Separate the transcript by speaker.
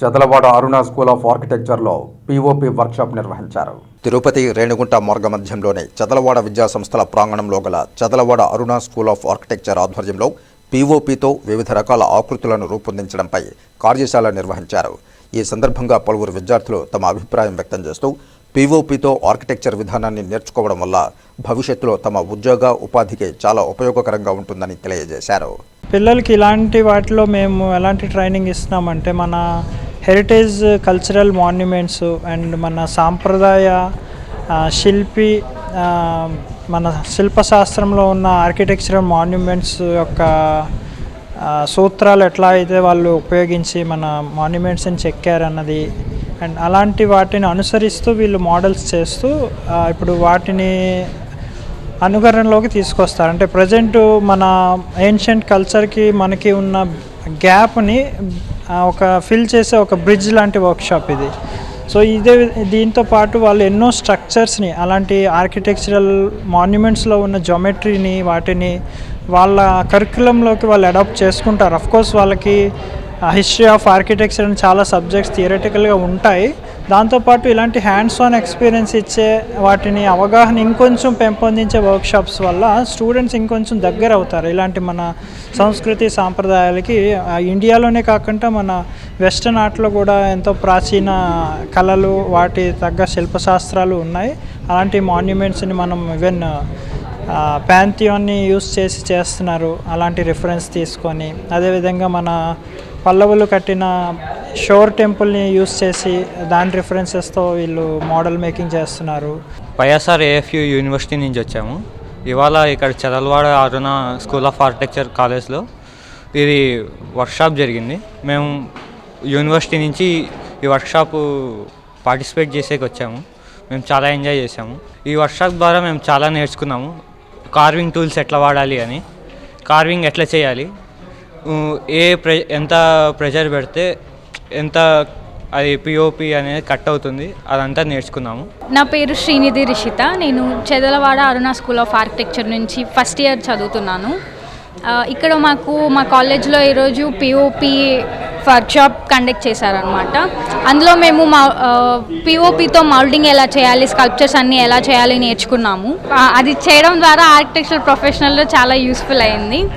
Speaker 1: Chadalavada Aruna school of ఆర్కిటెక్చర్లో POP workshop నిర్వహించారు. తిరుపతి రేణిగుంట మార్గ మధ్యంలోని చదలవాడ విద్యా సంస్థల ప్రాంగణంలో గల Chadalavada Aruna school of architecture ఆధ్వర్యంలో పీఓపీతో వివిధ రకాల ఆకృతులను రూపొందించడంపై కార్యశాల నిర్వహించారు. ఈ సందర్భంగా పలువురు విద్యార్థులు తమ అభిప్రాయం వ్యక్తం చేస్తూ పీఓపీతో ఆర్కిటెక్చర్ విధానాన్ని నేర్చుకోవడం వల్ల భవిష్యత్తులో తమ ఉద్యోగ ఉపాధికి చాలా ఉపయోగకరంగా ఉంటుందని తెలియజేశారు.
Speaker 2: పిల్లలకి ఇలాంటి వాటిలో మేము ఎలాంటి ట్రైనింగ్ ఇస్తున్నామంటే మన హెరిటేజ్ కల్చరల్ మాన్యుమెంట్స్ అండ్ మన సాంప్రదాయ uh, శిల్పి um, మన శిల్పశాస్త్రంలో ఉన్న ఆర్కిటెక్చరల్ మాన్యుమెంట్స్ యొక్క uh, సూత్రాలు ఎట్లా అయితే వాళ్ళు ఉపయోగించి మన మాన్యుమెంట్స్ని చెక్కారన్నది అండ్ అలాంటి వాటిని అనుసరిస్తూ వీళ్ళు మోడల్స్ చేస్తూ uh, ఇప్పుడు వాటిని అనుకరణలోకి తీసుకొస్తారు. అంటే ప్రజెంట్ మన ఏన్షియంట్ కల్చర్కి మనకి ఉన్న గ్యాప్ని ఒక ఫిల్ చేసే ఒక బ్రిడ్జ్ లాంటి వర్క్షాప్ ఇది. సో ఇదే దీంతో పాటు వాళ్ళు ఎన్నో స్ట్రక్చర్స్ని అలాంటి ఆర్కిటెక్చరల్ మాన్యుమెంట్స్లో ఉన్న జామెట్రీని వాటిని వాళ్ళ కరికులంలోకి వాళ్ళు అడాప్ట్ చేసుకుంటారు. అఫ్ కోర్స్ వాళ్ళకి హిస్టరీ ఆఫ్ ఆర్కిటెక్చర్ అని చాలా సబ్జెక్ట్స్ థియరటికల్గా ఉంటాయి. దాంతోపాటు ఇలాంటి హ్యాండ్స్ ఆన్ ఎక్స్పీరియన్స్ ఇచ్చే వాటిని అవగాహన ఇంకొంచెం పెంపొందించే వర్క్షాప్స్ వల్ల స్టూడెంట్స్ ఇంకొంచెం దగ్గర అవుతారు. ఇలాంటి మన సంస్కృతి సాంప్రదాయాలకి ఆ, ఇండియాలోనే కాకుండా మన వెస్టర్న్ ఆర్ట్లో కూడా ఎంతో ప్రాచీన కళలు వాటి తగ్గ శిల్పశాస్త్రాలు ఉన్నాయి. అలాంటి మాన్యుమెంట్స్ని మనం ఈవెన్ ప్యాంథియోన్ని యూస్ చేసి చేస్తున్నారు. అలాంటి రిఫరెన్స్ తీసుకొని అదేవిధంగా మన పల్లవులు కట్టిన షోర్ టెంపుల్ని యూస్ చేసి దాని రిఫరెన్సెస్తో వీళ్ళు మోడల్ మేకింగ్ చేస్తున్నారు.
Speaker 3: వైఎస్ఆర్ ఏఎఫ్యూ యూనివర్సిటీ నుంచి వచ్చాము. ఇవాళ ఇక్కడ Chadalavada Aruna school of architecture కాలేజ్లో ఇది వర్క్షాప్ జరిగింది. మేము యూనివర్సిటీ నుంచి ఈ వర్క్షాప్ పార్టిసిపేట్ చేసేకి వచ్చాము. మేము చాలా ఎంజాయ్ చేసాము. ఈ వర్క్షాప్ ద్వారా మేము చాలా నేర్చుకున్నాము. కార్వింగ్ టూల్స్ ఎట్లా వాడాలి అని. కార్వింగ్ ఎట్లా చేయాలి? ఏ ప్రె ఎంత ప్రెషర్ పెడితే ఎంత అది పిఓపి అనేది కట్ అవుతుంది అదంతా నేర్చుకున్నాము
Speaker 4: నా పేరు శ్రీనిధి రిషిత. నేను Chadalavada Aruna school of architecture నుంచి ఫస్ట్ ఇయర్ చదువుతున్నాను. ఇక్కడ మాకు మా కాలేజ్లో ఈరోజు పిఓపి వర్క్షాప్ కండక్ట్ చేశారనమాట అందులో మేము మా పిఓపితో మౌల్డింగ్ ఎలా చేయాలి స్కల్ప్చర్స్ అన్నీ ఎలా చేయాలి నేర్చుకున్నాము. అది చేయడం ద్వారా ఆర్కిటెక్చర్ ప్రొఫెషనల్లో చాలా యూస్ఫుల్ అయింది.